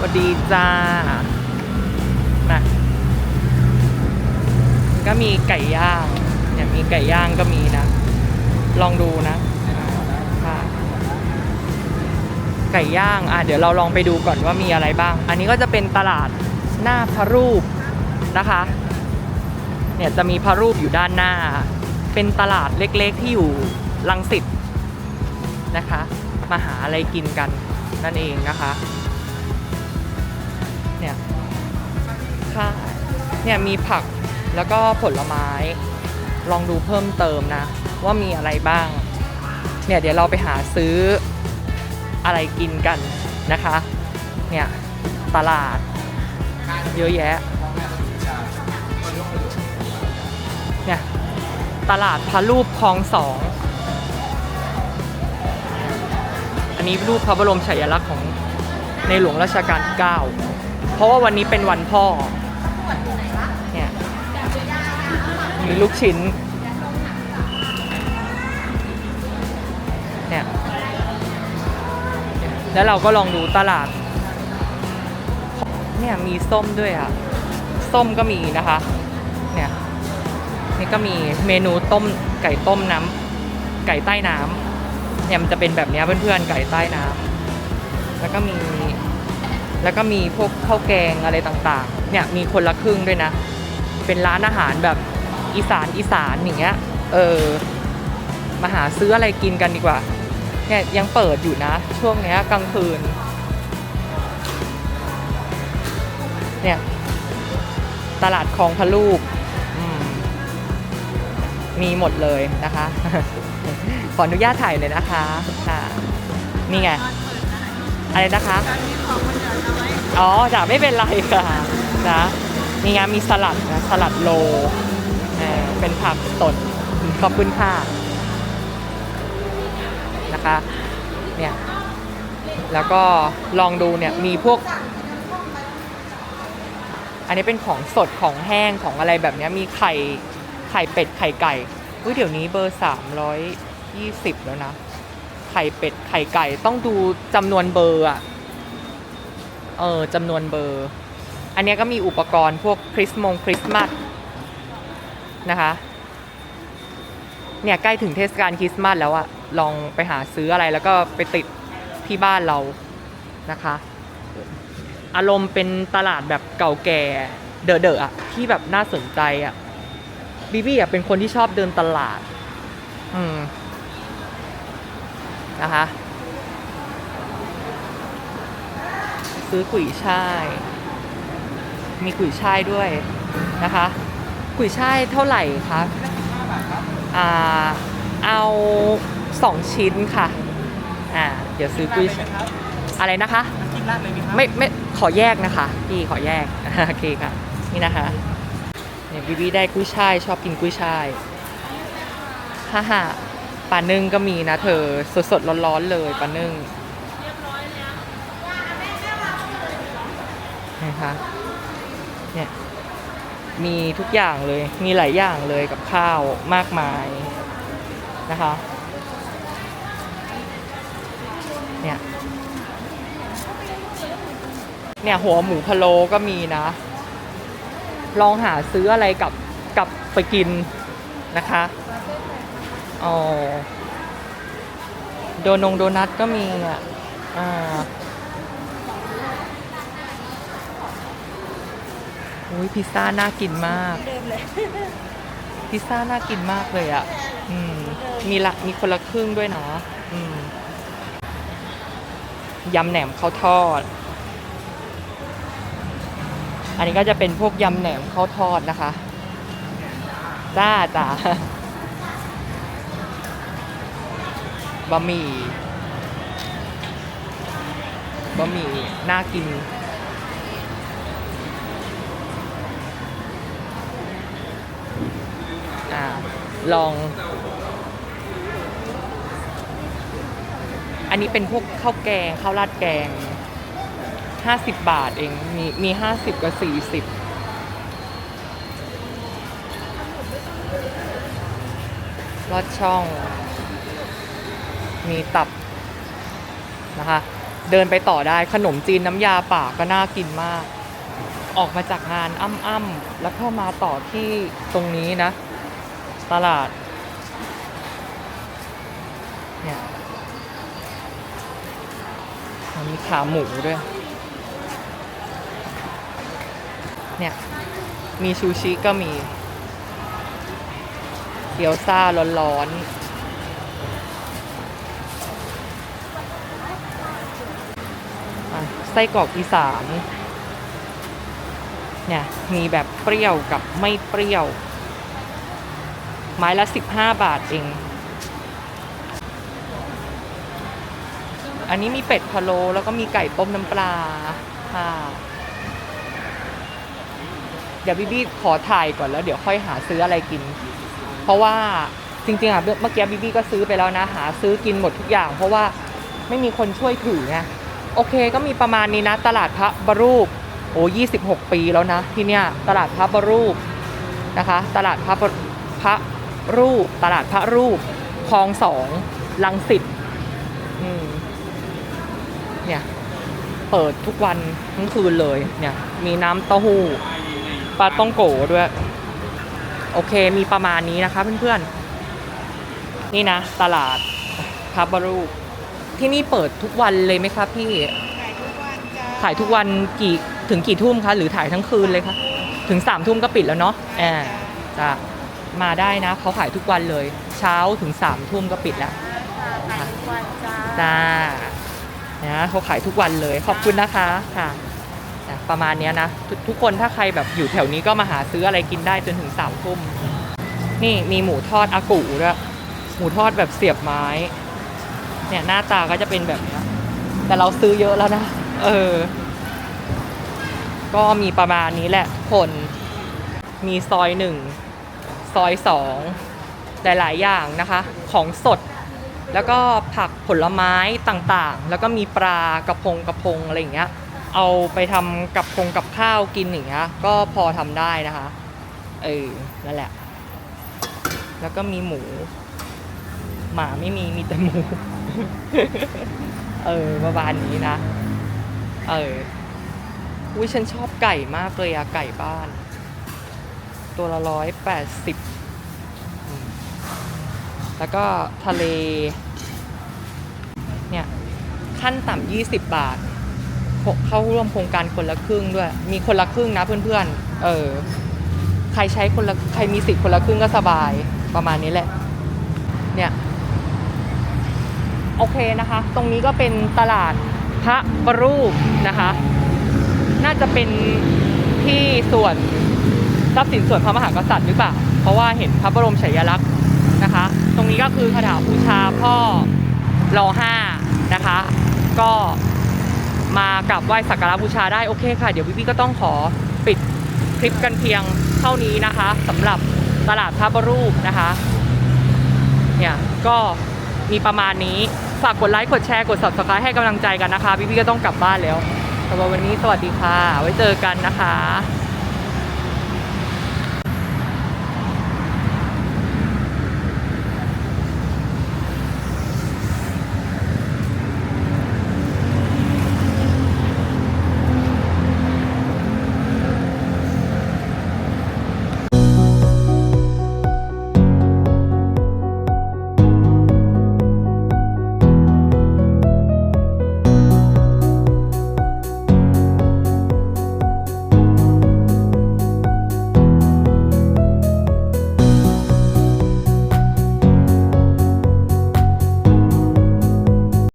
สวัสดีจ้านะก็มีไก่ย่างเนี่ยมีไก่ย่างก็มีนะ ลองดูนะค่ะไก่ย่างอะเดี๋ยวเราลองไปดูก่อนว่ามีอะไรบ้าง อันนี้ก็จะเป็นตลาดหน้าพระรูปนะคะ เนี่ยจะมีพระรูปอยู่ด้านหน้า เป็นตลาดเล็กๆที่อยู่ลังสิตนะคะ มาหาอะไรกินกันนั่นเองนะคะ ค่ะ เนี่ยมีผักแล้วก็ผลไม้ ลองดูเพิ่มเติมนะ ว่ามีอะไรบ้าง เนี่ยเดี๋ยวเราไปหาซื้ออะไรกินกันนะคะ เนี่ยตลาด เยอะแยะ เนี่ยตลาดพระรูปคลองสอง อันนี้รูปพระบรมฉายาลักษณ์ของในหลวงรัชกาลที่ 9 เพราะว่าวันนี้เป็นวันพ่อ เนี่ยมีลูกชิ้น เนี่ย แล้วเราก็ลองดูตลาด เนี่ยมีส้มด้วยอะ ส้มก็มีนะคะ เนี่ยนี่ก็มีเมนูต้มไก่ต้มน้ำไก่ใต้น้ำเนี่ยมันจะเป็นแบบเนี้ยเพื่อนๆไก่ใต้น้ำแล้วก็มี แล้วก็มีพวกข้าวแกงอะไรต่างๆ เนี่ยมีคนละครึ่งด้วยนะ เป็นร้านอาหารแบบอีสานอีสานอย่างเงี้ย เออ มาหาซื้ออะไรกินกันดีกว่า เนี่ยยังเปิดอยู่นะ ช่วงเนี้ยกลางคืน เนี่ย ตลาดคลองพะลูกมมีหมดเลยนะคะ ขออนุญาตถ่ายเลยนะคะค่ะนี่ไง อะไรนะคะ อ๋อจะไม่เป็นไรค่ะ นะนี่ไงมีสลัดนะสลัดโลเป็นผักสดขอบคุณค่ะนะคะเนี่ยแล้วก็ลองดูเนี่ยมีพวก อันนี้เป็นของสดของแห้งของอะไรแบบนี้มีไข่ไข่เป็ดไข่ไก่อุ้ยเดี๋ยวนี้เบอร์320แล้วนะไข่เป็ดไข่ไก่ต้องดูจำนวนเบอร์อะเออจำนวนเบอร์ อันนี้ก็มีอุปกรณ์พวกคริสต์มงคริสต์มาสนะคะ เนี่ยใกล้ถึงเทศกาลคริสต์มาสแล้วอะลองไปหาซื้ออะไรแล้วก็ไปติดที่บ้านเรานะคะ อารมณ์เป็นตลาดแบบเก่าแก่เดอะๆอะที่แบบน่าสนใจอะบีบี้อะเป็นคนที่ชอบเดินตลาด อืมนะคะ ซื้อกุยช่าย มีกุยช่ายด้วยนะคะ กุยช่ายเท่าไหร่คะอ่าเอาสองชิ้นค่ะอ่าเดี๋ยวซื้อกุยช่ายอะไรนะคะกินราดเลยไหมครับไม่ไม่ขอแยกนะคะพี่ขอแยกโอเคค่ะนี่นะคะเนี่ยบีบีได้กุ้ยช่ายชอบกินกุ้ยช่ายฮ่าฮ่าปลานึ่งก็มีนะเธอสดสดๆร้อนๆเลยปลานึ่งนะคะ เนี่ยมีทุกอย่างเลย มีหลายอย่างเลยกับข้าวมากมายนะคะ เนี่ย เนี่ยหัวหมูพะโล้ก็มีนะ ลองหาซื้ออะไรกับกับไปกินนะคะอ๋อโดนงโดนัทก็มีอะอ่า อุ้ยพิซซ่าน่ากินมากพิซซ่าน่ากินมากเลยอะ อืม มีละมีคนละครึ่งด้วยเนาะอืม ยำแหนมข้าวทอด อันนี้ก็จะเป็นพวกยำแหนมข้าวทอดนะคะ จ้าจ้าบะหมี่ บะหมี่น่ากิน อ่า ลอง อันนี้เป็นพวกข้าวแกงข้าวราดแกงห้าสิบบาทเอง มีมีห้าสิบกับสี่สิบลอดช่อง มีตับนะคะ เดินไปต่อได้ขนมจีนน้ำยาป่าก็น่ากินมาก ออกมาจากงานอ้ำๆแล้วเข้ามาต่อที่ตรงนี้นะ ตลาด เนี่ยมีขาหมูด้วย เนี่ย มีชูชิก็มี เกี๊ยวซ่าร้อนๆไส้กรอกอีสาน เนี่ย มีแบบเปรี้ยวกับไม่เปรี้ยว ไม้ละ 15 บาทเอง อันนี้มีเป็ดพะโล้แล้วก็มีไก่ต้มน้ำปลาค่ะเดี๋ยวบีบี้ขอถ่ายก่อนแล้วเดี๋ยวค่อยหาซื้ออะไรกิน เพราะว่าจริงๆอะเมื่อกี้บีบี้ก็ซื้อไปแล้วนะ หาซื้อกินหมดทุกอย่าง เพราะว่าไม่มีคนช่วยถือไงโอเคก็มีประมาณนี้นะ ตลาดพระบรูปโอ้26ปีแล้วนะที่เนี่ยตลาดพระบรูปนะคะ ตลาดพระพระ รูป ตลาดพระรูปคลองสองลังสิตอืมเนี่ย เปิดทุกวันทั้งคืนเลย เนี่ย มีน้ำเต้าหู้ปลาต้องโกด้วย โอเคมีประมาณนี้นะคะเพื่อนๆ นี่นะ ตลาดพับบารูป ที่นี่เปิดทุกวันเลยไหมคะพี่ ขายทุกวันจ้าขายทุกวันกี่ถึงกี่ทุ่มคะ หรือถ่ายทั้งคืนเลยคะ ถึงสามทุ่มก็ปิดแล้วเนาะแอบจะ มาได้นะเขาขายทุกวันเลย เช้าถึงสามทุ่มก็ปิดแล้วขายทุกวันจ้าจ้านะเขาขายทุกวันเลยขอบคุณนะคะค่ะนะประมาณเนี้ยนะททุกคนถ้าใครแบบอยู่แถวนี้ก็มาหาซื้ออะไรกินได้จนถึงสามทุ่มนี่มีหมูทอดอากูด้วยหมูทอดแบบเสียบไม้ เนี่ยหน้าตาก็จะเป็นแบบเนี้ยแต่เราซื้อเยอะแล้วนะ เออ ก็มีประมาณนี้แหละทุกคน มีซอยหนึ่งซ อยสองหลาย ๆ อย่างนะคะ ของสด แล้วก็ผักผลไม้ต่างๆ แล้วก็มีปลากระพงกระพงอะไรอย่างเงี้ย เอาไปทำกับพงกับข้าวกินอย่างเงี้ยก็พอทำได้นะคะ เออ นั่นแหละ แล้วก็มีหมู หมาไม่มีมีแต่หมู เออประมาณนี้นะ เอออุ้ยฉันชอบไก่มากเลยอะไก่บ้าน ตัวละร้อยแปดสิบแล้วก็ทะเล เนี่ย ขั้นต่ำยี่สิบบาท เข้าร่วมโครงการคนละครึ่งด้วย มีคนละครึ่งนะเพื่อนๆ เออ ใครใช้คนละใครมีสิทธิ์คนละครึ่งก็สบายประมาณนี้แหละ เนี่ย โอเคนะคะ ตรงนี้ก็เป็นตลาดพระบรูปนะคะ น่าจะเป็นที่ส่วน ทรัพย์สินส่วนพระมหากษัตริย์หรือเปล่า เพราะว่าเห็นพระบรมฉายาลักษณ์นะคะ ตรงนี้ก็คือคาถาบูชาพ่อรอห้านะคะ ก็มากับไหว้สักการะบูชาได้โอเคค่ะ เดี๋ยวพี่ๆก็ต้องขอปิดคลิปกันเพียงเท่านี้นะคะสำหรับตลาดพระบรูปนะคะเนี่ยก็มีประมาณนี้ฝากกดไลค์กดแชร์กด subscribe ให้กำลังใจกันนะคะ พี่ๆก็ต้องกลับบ้านแล้วสำหรับวันนี้สวัสดีค่ะ ไว้เจอกันนะคะ